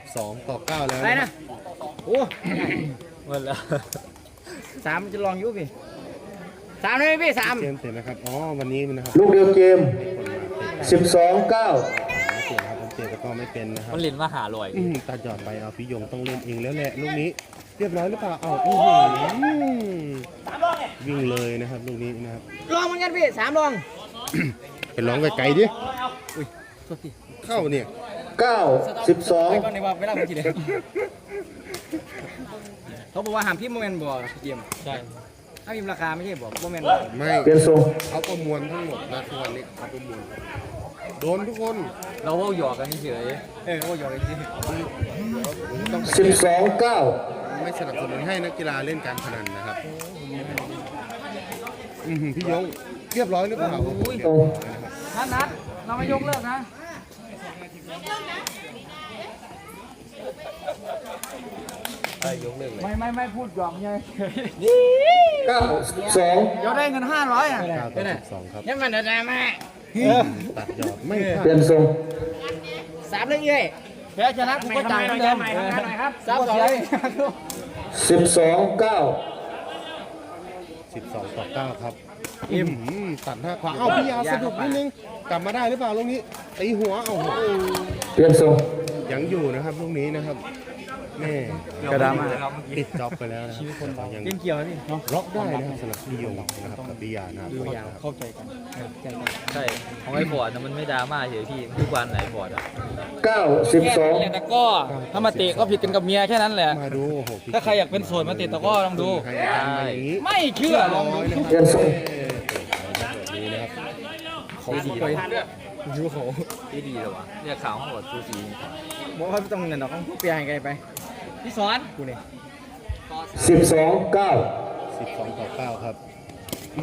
12 ต่อ 9 แล้วอะไรนะ โอ้หมดแล้วสามจะลองอยุพี่สามเลยไหมพี่สามเกมเสร็จนะครับ อ๋อ วันนี้นะครับลูกเดียวเกมคนมาเตะ12 9 ไม่เก่งครับผมเตะตะกร้อไม่เป็นนะครับมันลินมาหาลอย อืมตัดหยอดไปเอาพี่ยงต้องเล่นเองแล้วแหละลูกนี้ เรียบร้อยหรือเปล่าเอาอื้อหือวิ่งเลยนะครับลูกนี้นะครับ ลองเหมือนกันพี่สามลอง ไปร้องไกลๆดิโทษทีเข้าเนี่ย 9ไป12ก่อนในว่าเวลาผมกินเลยเขาบอกว่าห้ามพิมพ์โมเมนต์บ่เยี่ยมใช่ถ้าพิมพ์ราคาไม่ใช่บ่โมเมนต์ไม่เปลี่ยนทรงเขาประมวลทั้งหมดนะทุกวันนี้เขาประมวลโดนทุกคน เราว่าหยอกกันเฉยเออโอ้ยอดเลยจริงต้อง12 9ไม่สนับสนุนให้นักกีฬาเล่นการพนันนะครับอือหือพี่ยงเรียบร้อยหรือเปล่าโอ้โหเดี๋ยวนะครับนัดนัดเราไม่ยกเลิกนะ ไอ้ยกเลิกเลยไม่ไม่ไม่พูดหยอกไง9 12ยอดได้เงินห้าร้อยอะเก้าต่อสิบสองครับยังมันเดินได้ไหมตัดหยอดไม่พลาเปลี่ยดนทรงสามเลยเอ้ยแพ้ชนะกูก็จ่ายเหมือนเดิมสามสองเลย12 9สิบสองต่อเก้าครับอืมตัดหน้าขวาเอ้าพี่ยาสะดุดนิดนึงกลับมาได้หรือเปล่าลูกนี้ตีหัวเอ้าโหเปลี่ยนทรงยังอยู่นะครับลูกนี้นะครับ แม่กระดามาติดจ็อบไปแล้วนะครับยังเล่นเกี่ยวพี่ล็อกได้นะครับสำหรับพี่ยงนะครับกับพี่ยานะครับเข้าใจกันใจกันใช่ของไอ้ฟอร์ดน่ะมันไม่ดราม่าเฉยพี่ทุกวันไหนฟอร์ดอะ9 12แต่ก็ถ้ามาเตะก็ผิดกันกับเมียแค่นั้นแหละมาดูโอ้โหพี่ถ้าใครอยากเป็นโสดมาเตะตะกร้อลองดูให้อาจารย์มาอย่างนี้ไม่เชื่อลองดูร้อยนะครับเปลี่ยนทรงนี่นะครับเขาดีเลยยูโหที่ดีเลยวะเรียกข่าวของฟอร์ดซูซีบอกว่าต้องเงินดอกต้องเปียให้ไกลไป พี่สอนกูนี่12 9 12ต่อ9ครับ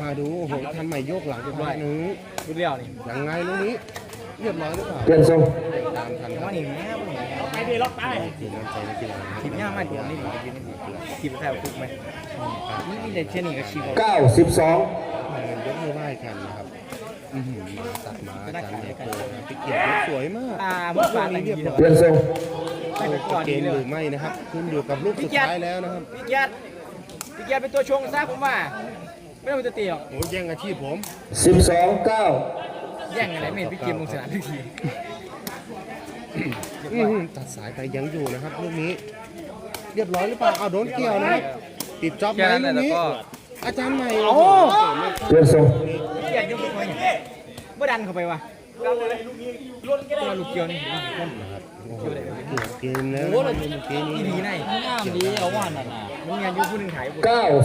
มาดูโอ้โหทันใหม่โยกหลังไปพักนึงดูเรียวนี่ยังไงลูกนี้เรียบร้อยหรือเปล่าเปลี่ยนทรงตามทันคแต่รับว่าหนีแม่บ่หนีทีมน้ำใจนักกีฬานะครับทีมยากมากเดี๋ยวนี่หนียืนทีมแทบทุกไหมนี่มีแต่เช่นนี้ก็ชีว9 12ยกมือไหว้กันนะครับอื้อหือมาตัดมาอาจารย์เนโกนะพี่เกียรติสวยมากอ่าเมื่อวานอะไรดีเลยเปลี่ยนทรง ไม่ไปก่อนเกดีมเลหรืยอไม่นะครับขึ้นอยู่กับลูกสุดท้ายแล้วนะครับพี่เกียรติพี่เกียรติเป็นตัวชงซะผมว่า ไม่ต้องจะตีหรอกโอ้ยแย่งอาชีพผม12 9แย่งอะไรไม่เห็นพี่เกียรติลงสนามทุกทีอื้อหือตัดสายไปยังอยู่นะครับลูกนี้ เรียบร้อยหรือเปล่าเอาโดนเกี่ยวนะครับติดจ็อบไหมแค่นั้นแหลูละกแล้วนี้ก็อาจารย์ใหม่โอ้เปลี่ยนทรงพี่เกียรติยังไม่ค่อยเมื่อดันเข้าไปว่ะ ตัวลูกเกียวนี่คนโอ้โหเกมแล้วนะครับเมื่อกี้นี้ที่ดีในงามดีเอาว่านั่นน่ะมันงานยุ่งผู้หนึ่งถ่าย9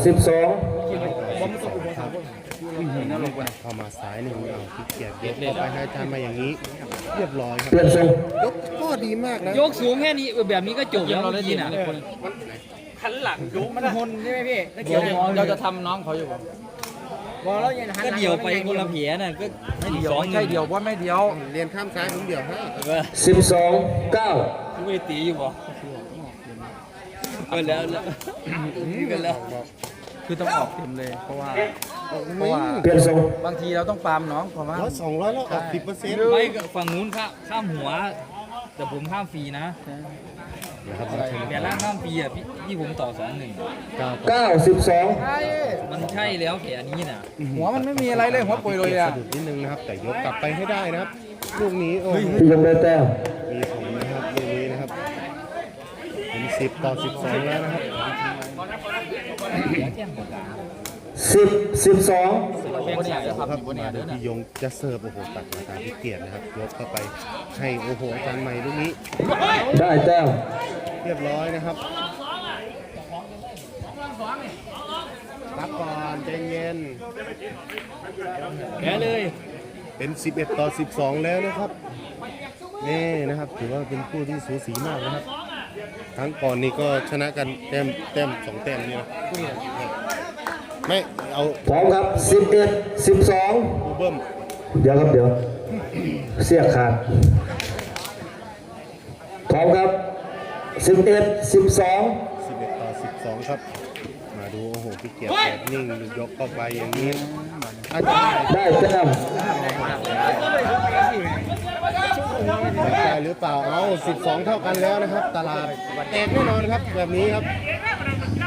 12คิดว่าบอมต้องกูบอมสามคนอื้อหือเข้ามาซ้ายหนึ่งเอาพี่เกียรติยกเข้าไปให้อาจารย์มาอย่างนี้ เรียบร้อยครับเปลี่ยนทรงยกก็ดีมากนะยกสูงแค่นี้แบบนี้ก็จบแล้วเราได้ยินอะมันหนใช่ไหมพี่เดี๋ยวเราจะทำน้องเขาอยู่ บอกแล้วยังหันก็เดี่ยวไปคนละเพียน่ะก็ไม่เดี่ยวใช่เดียวว่าไม่เดียว เรียนข้ามซ้ายผมเดี๋ยวให้12 9กูไม่ตีอยู่บ่ก็แล้วแล้วก็แล้วคือต้องออกเต็มเลย เพราะว่าเพราะว่าเปลี่ยนทรงบางทีเราต้องปามน้องเพราะว่าร้อยสองร้อยแล้วออกสิบเปอร์เซ็นต์ไม่ก็ฝั่งนู้นข้าข้ามหัว แต่ผมข้ามฟรีนะนะครับเดี๋ยวล่างข้ามฟรีอะพี่พี่ผมต่อสองหนึ่งเก้า9 12มันใช่แล้วแผลนี้น่ะหัวมันไม่มีอะไรเลยหัวปุยเลยอะสะดุดนิดนึงนะครับ แต่ยกกลับไปให้ได้นะครับลูกนี้โอ้โหพี่ยงได้แต้มมีผลนะครับลูกนี้นะครับเป็นสิบต่อสิบสองแล้วนะครับ 10 12แบ่งใหญ่แล้วคครัรับบมาดูพี่ยงจะเสิร์ฟโอ้โหตัดมาทางพี่เกียรตินะครับยกเข้าไปให้โอ้โหอาจารย์ใหม่ลูกนี้ ได้แต้มเรียบร้อยนะครับพักก่อนใจเย็นแพ้เลย เป็น 11 ต่อ 12 แล้วนะครับนี่นะครับถือว่าเป็นคู่ที่สูสีมากนะครับ ครั้งก่อนนี้ก็ชนะกันแต้มแต้มสองแต้มนี่นะ ไม่เอาพร้อมครับ11 12คูเบิ้มเดี๋ยวครับเดี๋ยว เสียขาดพร้อมครับ11 12 11ต่อ12ครับ มาดูโอ้โหพี่เกียรติแบบนิ่งยกเข้าไปอย่างนี้อาจารย์ได้แต้มโได้หรือเปล่าเอา12เท่ากันแล้วนะครับ ตลาดแตกแน่นอนครับแบบนี้ครับ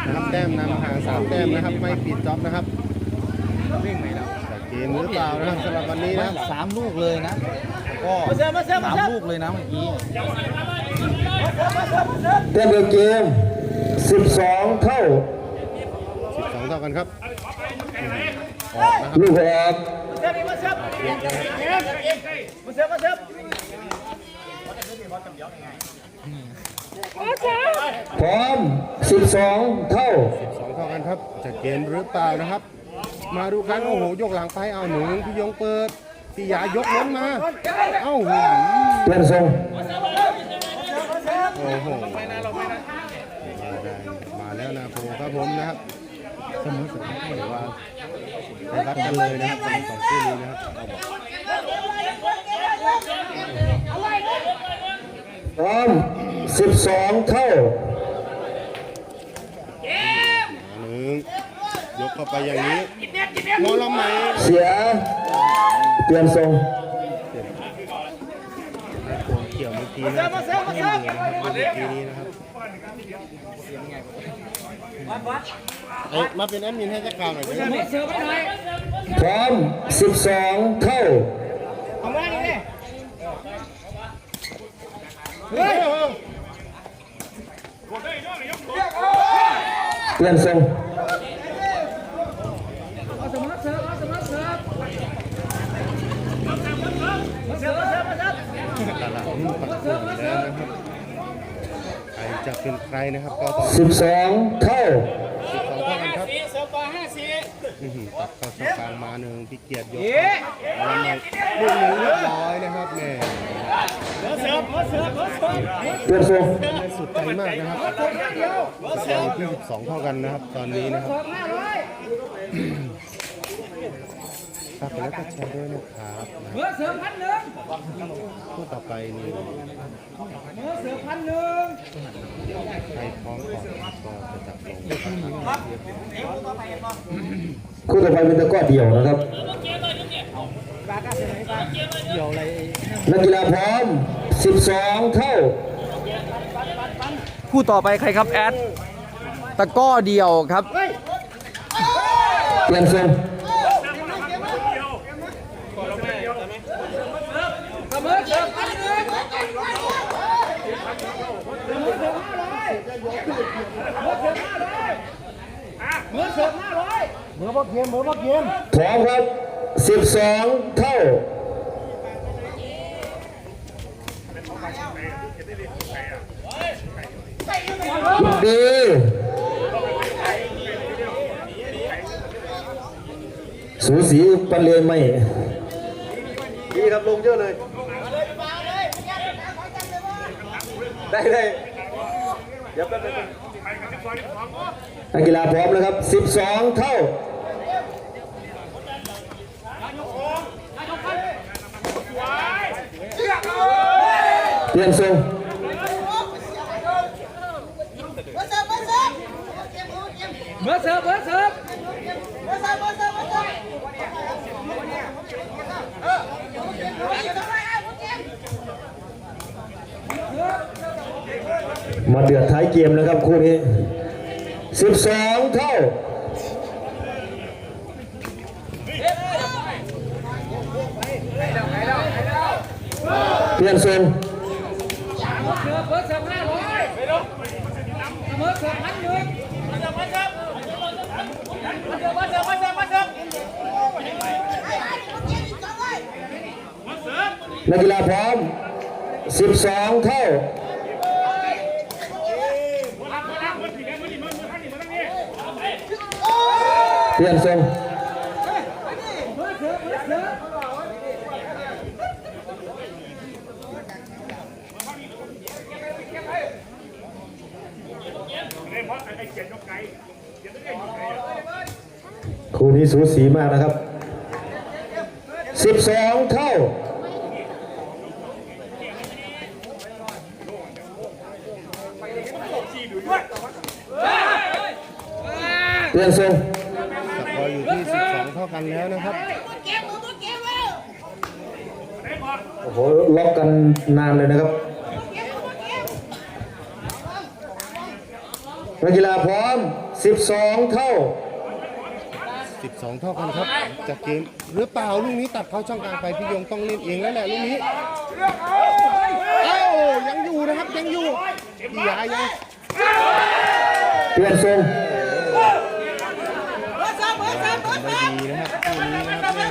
นะครับแต้มนำห่างสามแต้มนะครับ ไม่ปิดจ็อบนะครับแต่เกมหรือเปล่านะครับสำหรับวันนี้นะครับสามลูกเลยนะก็สามลูกเลยนะเมื่อกี้แต้มเดียวเกม12เท่า12เท่ากันครับออกนะครับลูกออก พร้อม 12 เท่า 12 เท่ากันครับจะเกมหรือเปล่านะครับ มาดูกันโอ้โหยกหลังไปเอาหนึ่งพี่ยงเปิดพี่ยายกล้นมาเอ้าหูเปลี่ยนทรงโอ้โหมาได้มาแล้วนะโพครับผมนะครับเสมอเสมอหรือว่าไปวัดกันเลยนะครับสำหรับสองคู่นี้นะครับพร้อม 12 เท่าหนึ่งยกเข้าไปอย่างนี้มอลำไหมเสียเปลี่ยนทรงโกนเกี่ยวเมื่อกี้นะครับไม่เหลือนะครับเมื่อกี้นี้นะครับเอ้ยมาเป็นแอดมินให้จักราวหน่อยได้ไหมพร้อม 12 เท่าเอามาดิเนี่ยเฮ้ย เปลี่ยนทรงตลาดหุ้นปักกิ่งแล้วนะครับใครจะเป็นใครนะครับก็ต้อง12เท่าสิบสองเท่ากันครับอื้อหือตัดเข้าช่องกลางมาหนึ่งพี่เกียรติยกเอ๊ะแล้วมาลูกหนึ่งเรียบร้อยนะครับแม่ เปลี่ยนทรงได้สุดใจมากนะครับสอร์ที่12เท่ากันนะครับ ตอนนี้นะครับฝากกดไลค์กดแชร์ด้วยนะครับเมื่อเสือพันหนึ่งคู่ต่อไปนี่เมื่อเสือพันหนึ่งใครพร้อมก่อนก็จะจับลงคู่ต่อไปเป็นตะก้อเดี่ยวนะครับ นักกีฬาพร้อม 12 เท่า คู่ต่อไปใครครับแอด ตะกร้อเดียวครับเปลี่ยนทรงเบอร์พ่อเกมเบอร์พ่อเกมพร้อมครับ 12 เท่า ดีสูสีปันเลนไม่ดีครับลงเยอะเลย ได้เลยนักกีฬาพร้อมนะครับ 12 เท่า เปลี่ยนทรงเมื่อเสิร์ฟเมื่อเสิร์ฟมาเดือดท้ายเกมนะครับคู่นี้ 12 เท่าเปลี่ยนทรง นักกีฬาพร้อม 12 เท่าเปลี่ยนทรง คู่นี้สูสีมากนะครับ 12 เท่า เปลี่ยนทรงสกอร์อยู่ที่ 12 เท่ากันแล้วนะครับ โอ้โอ้โหล็อกกันนานเลยนะครับนักกีฬาพร้อม 12 เท่า 12 เท่ากันครับ จากเกมหรือเปล่าลูกนี้ตัดเข้าช่องกลางไปพี่ยงต้องเล่นเองแล้วแหละลูกนี้เอ้ายังอยู่นะครับยังอยู่พี่ยายังเปลี่ยนทรงได้ดีนะครับคู่นี้นะครับแม่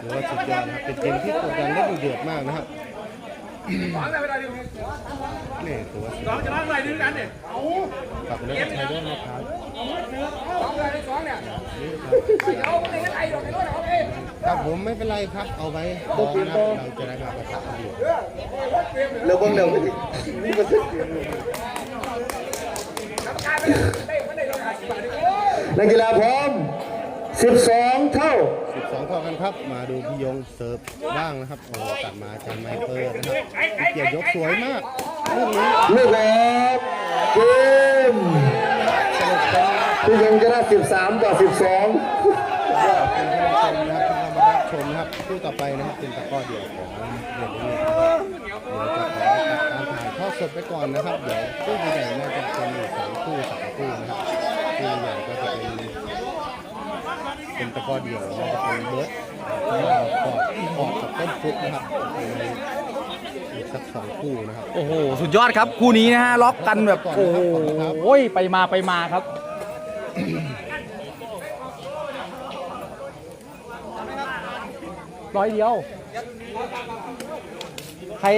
หรือว่าสุดยอดนะครับเป็นเกมที่กดดันและดุเดือดมากนะครับ นี่ถือว่าสุดยอดจะนั่งอะไรดีกันเนี่ยกลับไปแล้วใช้ด้วยนะครับครับผมไม่เป็นไรครับเอาไว้รอนะครับเราจะได้มาประทับอยู่เร็วบ้างเร็วนักกีฬาพร้อม 12 เท่า 12เท่ากันครับ มาดูพี่ยงเสิร์ฟบ้างนะครับโอ้ตัดมาจานไมเคิลนะครับพี่เกียรติยกสวยมากลูกนี้ลูกออกเกมพี่ยงชนะ13 ต่อ 12เป็นท่านผู้ชมนะครับที่เข้ามารับชมนะครับคู่ต่อไปนะครับเป็นตะกร้อเดี่ยวของเดือนนี้เดี๋ยวจะขอตัดการถ่ายทอดสดไปก่อนนะครับ เดี๋ยวคู่ใหญ่ๆน่าจะเป็นอยู่สองคู่สามคู่นะครับคู่ใหญ่ก็จะเป็น เป็นตะกร้อเดียวน่าจะเป็นเบิร์ดแล้วก็กอดกอดกับต้นฟุตนะครับในอีกสักสองคู่นะครับ โอ้โห สุดยอดครับ คู่นี้นะฮะล็อกกันแบบ โอ้โหไปมาไปมาครับ ร้อยเดียว ใคร